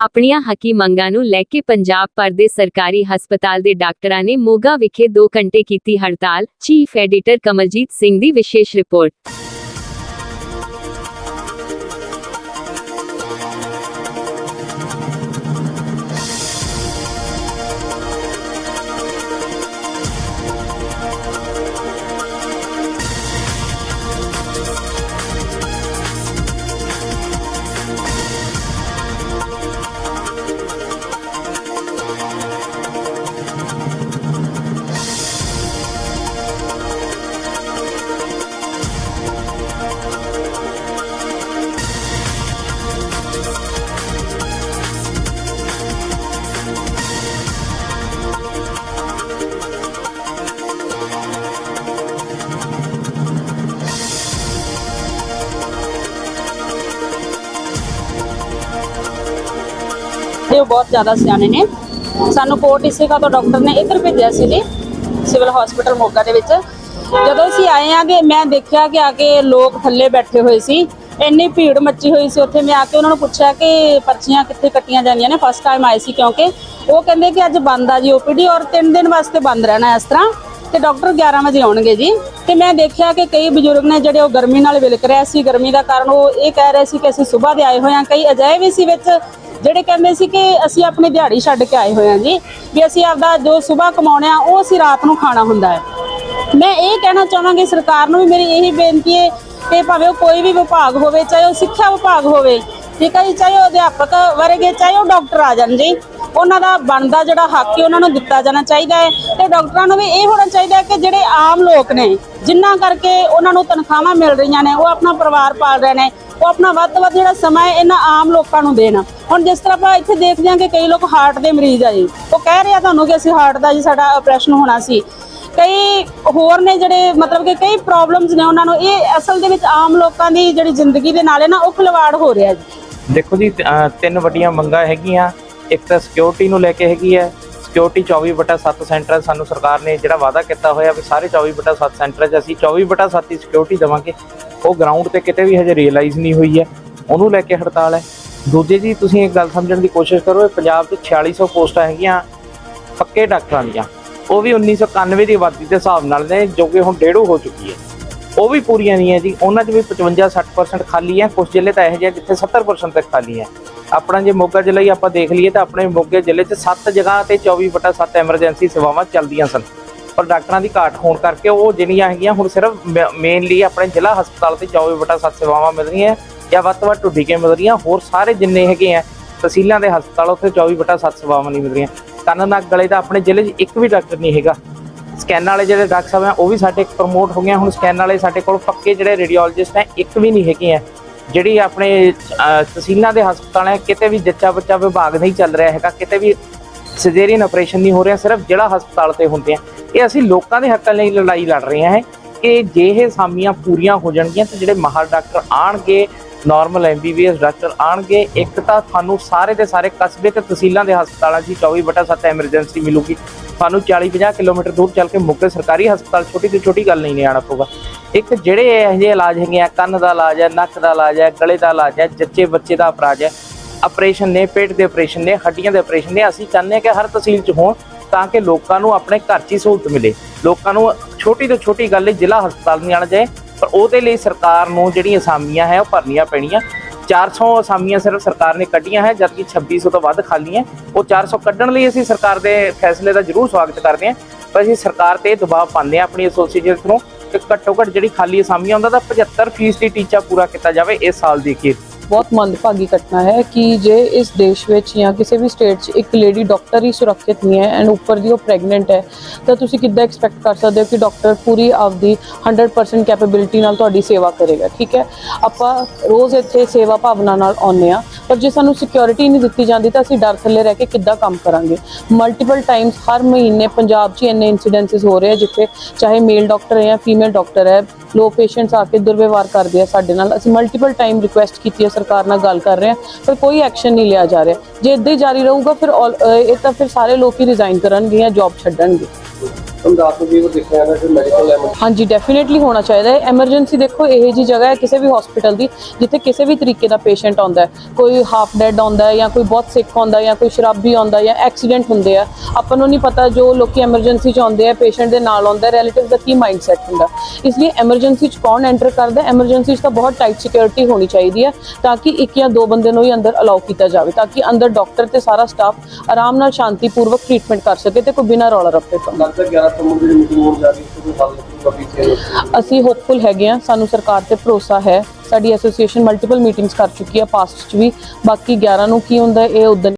ਆਪਣੀਆਂ ਹੱਕੀ ਮੰਗਾਂ ਨੂੰ ਲੈ ਕੇ ਪੰਜਾਬ ਭਰ ਦੇ ਸਰਕਾਰੀ ਹਸਪਤਾਲ ਦੇ ਡਾਕਟਰਾਂ ਨੇ ਮੋਗਾ ਵਿਖੇ 2 ਘੰਟੇ ਕੀਤੀ ਹੜਤਾਲ, ਚੀਫ ਐਡੀਟਰ ਕਮਲਜੀਤ ਸਿੰਘ ਦੀ ਵਿਸ਼ੇਸ਼ ਰਿਪੋਰਟ। ਤੇ ਉਹ ਬਹੁਤ ਜ਼ਿਆਦਾ ਸਿਆਣੇ ਨੇ। ਸਾਨੂੰ ਕੋਟ ਇਸੇਗਾ ਤੋਂ ਡਾਕਟਰ ਨੇ ਇੱਧਰ ਭੇਜਿਆ ਸੀ ਜੀ, ਸਿਵਲ ਹਸਪੀਟਲ ਮੋਗਾ ਦੇ ਵਿੱਚ। ਜਦੋਂ ਅਸੀਂ ਆਏ ਆ ਕਿ ਮੈਂ ਦੇਖਿਆ ਕਿ ਆ ਕੇ ਲੋਕ ਥੱਲੇ ਬੈਠੇ ਹੋਏ ਸੀ, ਇੰਨੀ ਭੀੜ ਮੱਚੀ ਹੋਈ ਸੀ, ਉੱਥੇ ਮੈਂ ਆ ਕੇ ਉਹਨਾਂ ਨੂੰ ਪੁੱਛਿਆ ਕਿ ਪਰਚੀਆਂ ਕਿੱਥੇ ਕੱਟੀਆਂ ਜਾਂਦੀਆਂ ਨੇ ਫਸਟ ਟਾਈਮ ਆਏ ਸੀ ਕਿਉਂਕਿ ਉਹ ਕਹਿੰਦੇ ਕਿ ਅੱਜ ਬੰਦ ਆ ਜੀ ਓਪੀਡੀ ਔਰ 3 ਦਿਨ ਵਾਸਤੇ ਬੰਦ ਰਹਿਣਾ ਇਸ ਤਰ੍ਹਾਂ। ਤੇ ਡਾਕਟਰ 11 ਵਜੇ ਆਉਣਗੇ ਜੀ। ਤੇ ਮੈਂ ਦੇਖਿਆ ਕਿ ਕਈ ਬਜ਼ੁਰਗ ਨੇ ਜਿਹੜੇ ਉਹ ਗਰਮੀ ਨਾਲ ਵਿਲਕ ਰਹੇ ਸੀ, ਗਰਮੀ ਦਾ ਕਾਰਨ ਉਹ ਇਹ ਕਹਿ ਰਹੇ ਸੀ ਕਿ ਅਸੀਂ ਸਵੇਰ ਦੇ ਆਏ ਹੋਏ ਹਾਂ। ਕਈ ਅਜਿਹੇ ਵੀ ਸੀ ਵਿੱਚ ਜਿਹੜੇ ਕਹਿੰਦੇ ਸੀ ਕਿ ਅਸੀਂ ਆਪਣੀ ਦਿਹਾੜੀ ਛੱਡ ਕੇ ਆਏ ਹੋਏ ਹਾਂ ਜੀ, ਵੀ ਅਸੀਂ ਆਪਦਾ ਜੋ ਸਵੇਰ ਕਮਾਉਣੇ ਆ, ਉਹ ਅਸੀਂ ਰਾਤ ਨੂੰ ਖਾਣਾ ਹੁੰਦਾ ਹੈ। ਮੈਂ ਇਹ ਕਹਿਣਾ ਚਾਹਾਂਗੀ, ਸਰਕਾਰ ਨੂੰ ਵੀ ਮੇਰੀ ਇਹੀ ਬੇਨਤੀ ਹੈ ਕਿ ਭਾਵੇਂ ਉਹ ਕੋਈ ਵੀ ਵਿਭਾਗ ਹੋਵੇ, ਚਾਹੇ ਉਹ ਸਿੱਖਿਆ ਵਿਭਾਗ ਹੋਵੇ, ਠੀਕ ਹੈ ਜੀ, ਚਾਹੇ ਉਹ ਅਧਿਆਪਕ ਵਰਗੇ, ਚਾਹੇ ਉਹ ਡਾਕਟਰ ਆ ਜਾਣ ਜੀ। ਉਹਨਾਂ ਦਾ ਬਣਦਾ ਜਿਹੜਾ ਹੱਕ ਹੈ ਉਹਨਾਂ ਨੂੰ ਦਿੱਤਾ ਜਾਣਾ ਚਾਹੀਦਾ ਹੈ ਤੇ ਡਾਕਟਰਾਂ ਨੂੰ ਵੀ ਇਹ ਹੋਣਾ ਚਾਹੀਦਾ ਹੈ ਕਿ ਜਿਹੜੇ ਆਮ ਲੋਕ ਨੇ ਜਿਨ੍ਹਾਂ ਕਰਕੇ ਉਹਨਾਂ ਨੂੰ ਤਨਖਾਹਾਂ ਮਿਲ ਰਹੀਆਂ ਨੇ, ਉਹ ਆਪਣਾ ਪਰਿਵਾਰ ਪਾਲ ਰਹੇ ਨੇ, ਉਹ ਆਪਣਾ ਵੱਧ ਤੋਂ ਵੱਧ ਜਿਹੜਾ ਸਮਾਂ ਹੈ ਇਹਨਾਂ ਆਮ ਲੋਕਾਂ ਨੂੰ ਦੇਣ। ਹੁਣ ਜਿਸ ਤਰ੍ਹਾਂ ਆਪਾਂ ਇੱਥੇ ਦੇਖਦੇ ਹਾਂ ਕਿ ਕਈ ਲੋਕ ਹਾਰਟ ਦੇ ਮਰੀਜ਼ ਆ ਜੀ। ਉਹ ਕਹਿ ਰਹੇ ਆ ਤੁਹਾਨੂੰ ਕਿ ਅਸੀਂ ਹਾਰਟ ਦਾ ਜੀ ਸਾਡਾ ਆਪਰੇਸ਼ਨ ਹੋਣਾ ਸੀ। ਕਈ ਹੋਰ ਨੇ ਜਿਹੜੇ ਮਤਲਬ ਕਿ ਕਈ ਪ੍ਰੋਬਲਮਸ ਨੇ ਉਹਨਾਂ ਨੂੰ, ਇਹ ਅਸਲ ਦੇ ਵਿੱਚ ਆਮ ਲੋਕਾਂ ਦੀ ਜਿਹੜੀ ਜ਼ਿੰਦਗੀ ਦੇ ਨਾਲ ਹੈ ਨਾ, ਉਹ ਖਿਲਵਾੜ ਹੋ ਰਿਹਾ ਜੀ। ਦੇਖੋ ਜੀ ਤਿੰਨ ਵੱਡੀਆਂ ਮੰਗਾਂ ਹੈਗੀਆਂ। ਇੱਕ ਤਾਂ ਸਿਕਿਉਰਿਟੀ ਨੂੰ ਲੈ ਕੇ ਹੈਗੀ ਹੈ। ਸਿਕਿਉਰਿਟੀ 24/7 ਸੈਂਟਰ ਸਾਨੂੰ ਸਰਕਾਰ ਨੇ ਜਿਹੜਾ ਵਾਅਦਾ ਕੀਤਾ ਹੋਇਆ ਵੀ ਸਾਰੇ 24/7 ਸੈਂਟਰ 'ਚ ਅਸੀਂ 24/7 ਦੀ ਸਿਕਿਉਰਿਟੀ ਦੇਵਾਂਗੇ। ਉਹ ਗਰਾਊਂਡ ਤੇ ਕਿਤੇ ਵੀ ਹਜੇ ਰਿਅਲਾਈਜ਼ ਨਹੀਂ ਹੋਈ ਹੈ। ਉਹਨੂੰ ਲੈ ਕੇ ਹੜਤਾਲ ਹੈ। ਦੂਜੇ ਜੀ, ਤੁਸੀਂ ਇੱਕ ਗੱਲ ਸਮਝਣ ਦੀ ਕੋਸ਼ਿਸ਼ ਕਰੋ ਪੰਜਾਬ 'ਚ 4600 ਪੋਸਟਾਂ ਹੈਗੀਆਂ, ਪੱਕੇ ਡਾਕਟਰਾਂ ਦੀਆਂ। ਉਹ ਵੀ 1991 ਦੀ ਆਬਾਦੀ ਦੇ ਹਿਸਾਬ ਨਾਲ ਨੇ, ਜੋ ਕਿ ਹੁਣ ਡੇਢੋ ਹੋ ਚੁੱਕੀ ਹੈ। ਉਹ ਵੀ ਪੂਰੀਆਂ ਨਹੀਂ ਹੈ ਜੀ। ਉਹਨਾਂ 'ਚ ਵੀ 55-60% ਖਾਲੀ ਹੈ। ਕੁਝ ਜ਼ਿਲ੍ਹੇ ਤਾਂ ਇਹੋ ਜਿਹੇ ਜਿੱਥੇ 70% ਤੱਕ ਖਾਲੀ ਹੈ। ਆਪਣਾ ਜੇ ਮੋਗਾ ਜ਼ਿਲ੍ਹਾ ਹੀ ਆਪਾਂ ਦੇਖ ਲਈਏ ਤਾਂ ਆਪਣੇ ਮੋਗੇ ਜ਼ਿਲ੍ਹੇ 'ਚ 7 ਜਗ੍ਹਾ ਤੇ 24/7 ਐਮਰਜੈਂਸੀ ਸੇਵਾਵਾਂ ਚੱਲਦੀਆਂ ਸਨ। ਪਰ ਡਾਕਟਰਾਂ ਦੀ ਘਾਟ ਹੋਣ ਕਰਕੇ ਉਹ ਜਿਹੜੀਆਂ ਹੈਗੀਆਂ ਹੁਣ ਸਿਰਫ ਮੇਨਲੀ ਆਪਣੇ ਜ਼ਿਲ੍ਹਾ ਹਸਪਤਾਲ ਤੇ 24/7 ਸੇਵਾਵਾਂ ਮਿਲ ਰਹੀਆਂ ਜਾਂ ਵੱਧ ਤੋਂ ਵੱਧ ਢੁੱਡੀ ਕੇ ਮਿਲ ਰਹੀਆਂ, ਹੋਰ ਸਾਰੇ ਜਿੰਨੇ ਹੈਗੇ ਆ ਤਹਿਸੀਲਾਂ ਦੇ ਹਸਪਤਾਲ ਉੱਥੇ 24/7 ਸੇਵਾਵਾਂ ਨਹੀਂ ਮਿਲ ਰਹੀਆਂ। ਕੰਨ ਨੱਕ ਗਲੇ ਦਾ ਆਪਣੇ ਜ਼ਿਲ੍ਹੇ 'ਚ ਇੱਕ ਵੀ ਡਾਕਟਰ ਨਹੀਂ ਹੈਗਾ। ਸਕੈਨ ਵਾਲੇ ਜਿਹੜੇ ਡਾਕਟਰ ਸਾਹਿਬ ਆ, ਉਹ ਵੀ ਸਾਡੇ ਪ੍ਰਮੋਟ ਹੋ ਗਏ ਹੁਣ ਸਕੈਨ ਵਾਲੇ ਸਾਡੇ ਕੋਲ ਪੱਕੇ ਜਿਹੜੇ ਰੇਡੀਓਲੋਜਿਸਟ ਆ, ਇੱਕ ਵੀ ਨਹੀਂ ਹੈਗੇ ਆ। ਜਿਹੜੀ ਆਪਣੇ ਤਹਿਸੀਲਾਂ ਦੇ ਹਸਪਤਾਲ ਹੈ, ਕਿਤੇ ਵੀ ਜੱਚਾ ਬੱਚਾ ਵਿਭਾਗ ਨਹੀਂ ਚੱਲ ਰਿਹਾ ਹੈਗਾ, ਕਿਤੇ ਵੀ ਸਿਜ਼ੇਰੀਅਨ ਆਪਰੇਸ਼ਨ ਨਹੀਂ ਹੋ ਰਿਹਾ, ਸਿਰਫ ਜਿਹੜਾ ਹਸਪਤਾਲ ਤੇ ਹੁੰਦੇ ਆ। ਇਹ ਅਸੀਂ ਲੋਕਾਂ ਦੇ ਹੱਕਾਂ ਲਈ ਲੜਾਈ ਲੜ ਰਹੇ ਹਾਂ ਕਿ ਜੇ ਇਹ ਸਾਮੀਆਂ ਪੂਰੀਆਂ ਹੋ ਜਾਣਗੀਆਂ ਤੇ ਜਿਹੜੇ ਮਾਹਰ ਡਾਕਟਰ ਆਣਗੇ ਨਾਰਮਲ ਐਮਬੀਬੀਐਸ ਡਾਕਟਰ ਆਣਗੇ ਇੱਕ ਤਾਂ ਤੁਹਾਨੂੰ ਸਾਰੇ ਦੇ ਸਾਰੇ ਕਸਬੇ ਤੇ ਤਹਿਸੀਲਾਂ ਦੇ ਹਸਪਤਾਲਾਂ 'ਚ 24/7 ਐਮਰਜੈਂਸੀ ਮਿਲੂਗੀ। ਤੁਹਾਨੂੰ 40-50 ਕਿਲੋਮੀਟਰ ਦੂਰ ਚੱਲ ਕੇ ਮੁੱਕੇ ਸਰਕਾਰੀ ਹਸਪਤਾਲ ਛੋਟੀ ਤੋਂ ਛੋਟੀ ਗੱਲ ਨਹੀਂ ਨੇ ਆਣਾ ਪਊਗਾ। ਇੱਕ ਜਿਹੜੇ ਇਹੋ ਜਿਹੇ ਇਲਾਜ ਹੈਗੇ ਆ, ਕੰਨ ਦਾ ਇਲਾਜ ਹੈ, ਨੱਕ ਦਾ ਇਲਾਜ ਹੈ, ਗਲੇ ਦਾ ਇਲਾਜ ਹੈ, ਜੱਚੇ ਬੱਚੇ ਦਾ ਅਪਰਾਜ ਹੈ ਆਪਰੇਸ਼ਨ ਨੇ, ਪੇਟ ਦੇ ਆਪਰੇਸ਼ਨ ਨੇ, ਹੱਡੀਆਂ ਦੇ ਆਪਰੇਸ਼ਨ ਨੇ, ਅਸੀਂ ਚਾਹੁੰਦੇ ਹਾਂ ਕਿ ਹਰ ਤਹਿਸੀਲ 'ਚ ਹੋਣ ਤਾਂ ਕਿ ਲੋਕਾਂ ਨੂੰ ਆਪਣੇ ਘਰ 'ਚ ਹੀ ਸਹੂਲਤ ਮਿਲੇ। ਲੋਕਾਂ ਨੂੰ ਛੋਟੀ ਤੋਂ ਛੋਟੀ ਗੱਲ ਜ਼ਿਲ੍ਹਾ ਹਸਪਤਾਲ ਨਹੀਂ ਆਣਾ ਜਾਏ ਪਰ ਉਹਦੇ ਲਈ ਸਰਕਾਰ ਨੂੰ ਜਿਹੜੀਆਂ ਅਸਾਮੀਆਂ ਹੈ, ਉਹ ਭਰਨੀਆਂ ਪੈਣੀਆਂ। 400 ਅਸਾਮੀਆਂ ਸਿਰਫ ਸਰਕਾਰ ਨੇ ਕੱਢੀਆਂ ਹੈ, ਜਦਕਿ 2600 ਤੋਂ ਵੱਧ ਖਾਲੀ ਹੈ। ਉਹ 400 ਕੱਢਣ ਲਈ ਅਸੀਂ ਸਰਕਾਰ ਦੇ ਫੈਸਲੇ ਦਾ ਜ਼ਰੂਰ ਸਵਾਗਤ ਕਰਦੇ ਹਾਂ। ਪਰ ਅਸੀਂ ਸਰਕਾਰ ਤੇ ਦਬਾਅ ਪਾਉਂਦੇ ਹਾਂ, ਆਪਣੀ ਐਸੋਸੀਏਸ਼ਨ ਨੂੰ। ਘੱਟੋ ਘੱਟ ਜਿਹੜੀ ਖਾਲੀ ਅਸਾਮੀਆਂ ਹੁੰਦਾ ਤਾਂ 75% ਦੀ ਟੀਚਾ ਪੂਰਾ ਕੀਤਾ ਜਾਵੇ ਇਸ ਸਾਲ ਦੀ ਕੀ ਬਹੁਤ ਮੰਦਭਾਗੀ ਘਟਨਾ ਹੈ ਕਿ ਜੇ ਇਸ ਦੇਸ਼ ਵਿੱਚ ਜਾਂ ਕਿਸੇ ਵੀ ਸਟੇਟ 'ਚ ਇੱਕ ਲੇਡੀ ਡਾਕਟਰ ਹੀ ਸੁਰੱਖਿਅਤ ਨਹੀਂ ਹੈ ਐਂਡ ਉੱਪਰ ਦੀ ਉਹ ਪ੍ਰੈਗਨੈਂਟ ਹੈ, ਤਾਂ ਤੁਸੀਂ ਕਿੱਦਾਂ ਐਕਸਪੈਕਟ ਕਰ ਸਕਦੇ ਹੋ ਕਿ ਡਾਕਟਰ ਪੂਰੀ ਆਪਦੀ 100% ਕੈਪੇਬਿਲਿਟੀ ਨਾਲ ਤੁਹਾਡੀ ਸੇਵਾ ਕਰੇਗਾ, ਠੀਕ ਹੈ? ਆਪਾਂ ਰੋਜ਼ ਇੱਥੇ ਸੇਵਾ ਭਾਵਨਾ ਨਾਲ ਆਉਂਦੇ ਆ ਪਰ ਜੇ ਸਾਨੂੰ ਸਿਕਿਉਰਿਟੀ ਨਹੀਂ ਦਿੱਤੀ ਜਾਂਦੀ ਤਾਂ ਅਸੀਂ ਡਰ ਥੱਲੇ ਰਹਿ ਕੇ ਕਿੱਦਾਂ ਕੰਮ ਕਰਾਂਗੇ? ਮਲਟੀਪਲ ਟਾਈਮਸ ਹਰ ਮਹੀਨੇ ਪੰਜਾਬ 'ਚ ਹੀ ਇੰਨੇ ਇਨਸੀਡੈਂਟਸ ਹੋ ਰਹੇ ਆ ਜਿੱਥੇ ਚਾਹੇ ਮੇਲ ਡਾਕਟਰ ਹੈ ਜਾਂ ਫੀਮੇਲ ਡਾਕਟਰ ਹੈ ਲੋ ਪੇਸ਼ੈਂਟਸ ਆ ਕੇ ਦੁਰਵਿਵਹਾਰ ਕਰਦੇ ਆ ਸਾਡੇ ਨਾਲ। ਅਸੀਂ ਮਲਟੀਪਲ ਟਾਈਮ ਰਿਕੁਐਸਟ ਕੀਤੀ ਹੈ ਸਰਕਾਰ ਨਾਲ ਗੱਲ ਕਰ ਰਹੇ ਹਾਂ ਪਰ ਕੋਈ ਐਕਸ਼ਨ ਨਹੀਂ ਲਿਆ ਜਾ ਰਿਹਾ। ਜੇ ਇੱਦਾਂ ਹੀ ਜਾਰੀ ਰਹੂਗਾ, ਫਿਰ all- ਇਹ ਤਾਂ ਫਿਰ ਸਾਰੇ ਲੋਕ ਹੀ ਰਿਜ਼ਾਈਨ ਕਰਨਗੇ ਜਾਂ ਜੌਬ ਛੱਡਣਗੇ। ਰਾਤ ਨੂੰ ਵੀ ਉਹ ਦੇਖਿਆ ਜਾਂਦਾ ਕਿ ਮੈਡੀਕਲ ਐਮਰਜੈਂਸੀ ਹਾਂਜੀ ਡੈਫੀਨਿਟਲੀ ਹੋਣਾ ਚਾਹੀਦਾ ਹੈ। ਐਮਰਜੈਂਸੀ ਦੇਖੋ ਇਹ ਜੀ ਜਗ੍ਹਾ ਹੈ ਕਿਸੇ ਵੀ ਹਸਪੀਟਲ ਦੀ ਜਿੱਥੇ ਕਿਸੇ ਵੀ ਤਰੀਕੇ ਦਾ ਪੇਸ਼ੈਂਟ ਆਉਂਦਾ ਹੈ। ਕੋਈ ਹਾਫ ਡੈਡ ਆਉਂਦਾ ਹੈ ਜਾਂ ਕੋਈ ਬਹੁਤ ਸਿੱਕ ਆਉਂਦਾ ਹੈ ਜਾਂ ਕੋਈ ਸ਼ਰਾਬੀ ਆਉਂਦਾ ਹੈ ਜਾਂ ਐਕਸੀਡੈਂਟ ਹੁੰਦੇ ਆ। ਆਪਾਂ ਨੂੰ ਨਹੀਂ ਪਤਾ ਜੋ ਲੋਕੀ ਐਮਰਜੈਂਸੀ ਚ ਆਉਂਦੇ ਆ ਪੇਸ਼ੈਂਟ ਦੇ ਨਾਲ ਆਉਂਦਾ ਰਿਲੇਟਿਵ ਦਾ ਕੀ ਮਾਈਂਡਸੈਟ ਹੁੰਦਾ। ਇਸ ਲਈ ਐਮਰਜੈਂਸੀ ਚ ਕੌਣ ਐਂਟਰ ਕਰਦਾ ਐਮਰਜੈਂਸੀ ਚ ਤਾਂ ਬਹੁਤ ਟਾਈਟ ਸਿਕਿਉਰਿਟੀ ਹੋਣੀ ਚਾਹੀਦੀ ਹੈ ਤਾਂ ਕਿ ਇੱਕ ਜਾਂ ਦੋ ਬੰਦੇ ਨੂੰ ਹੀ ਅੰਦਰ ਅਲਾਉ ਕੀਤਾ ਜਾਵੇ ਤਾਂ ਕਿ ਅੰਦਰ ਡਾਕਟਰ ਤੇ ਸਾਰਾ ਸਟਾਫ ਆਰਾਮ ਨਾਲ ਸ਼ਾਂਤੀਪੂਰਵਕ ਟ੍ਰੀਟਮੈਂਟ ਕਰ ਸਕੇ ਤੇ ਕੋਈ ਬਿਨਾਂ ਰੌਲਾ ਰੱਪੇ ਤੋਂ ਲੱਗਦਾ 11 ਤੋਂ ਦੀ ਮੀਟਿੰਗ ਹੋਣ ਜਾ ਰਹੀ ਹੈ ਕੋਈ ਹੱਲ ਨਹੀਂ ਪੀਛੇ ਅਸੀਂ ਹੋਪਫੁਲ ਹੈਗੇ ਆ ਸਾਨੂੰ ਸਰਕਾਰ ਤੇ ਭਰੋਸਾ ਹੈ। ਸਾਡੀ ਐਸੋਸੀਏਸ਼ਨ ਮਲਟੀਪਲ ਮੀਟਿੰਗਸ ਕਰ ਚੁੱਕੀ ਹੈ ਪਾਸਟ ਚ ਵੀ। ਬਾਕੀ 11 ਨੂੰ ਕੀ ਹੁੰਦਾ ਇਹ ਉਦੋਂ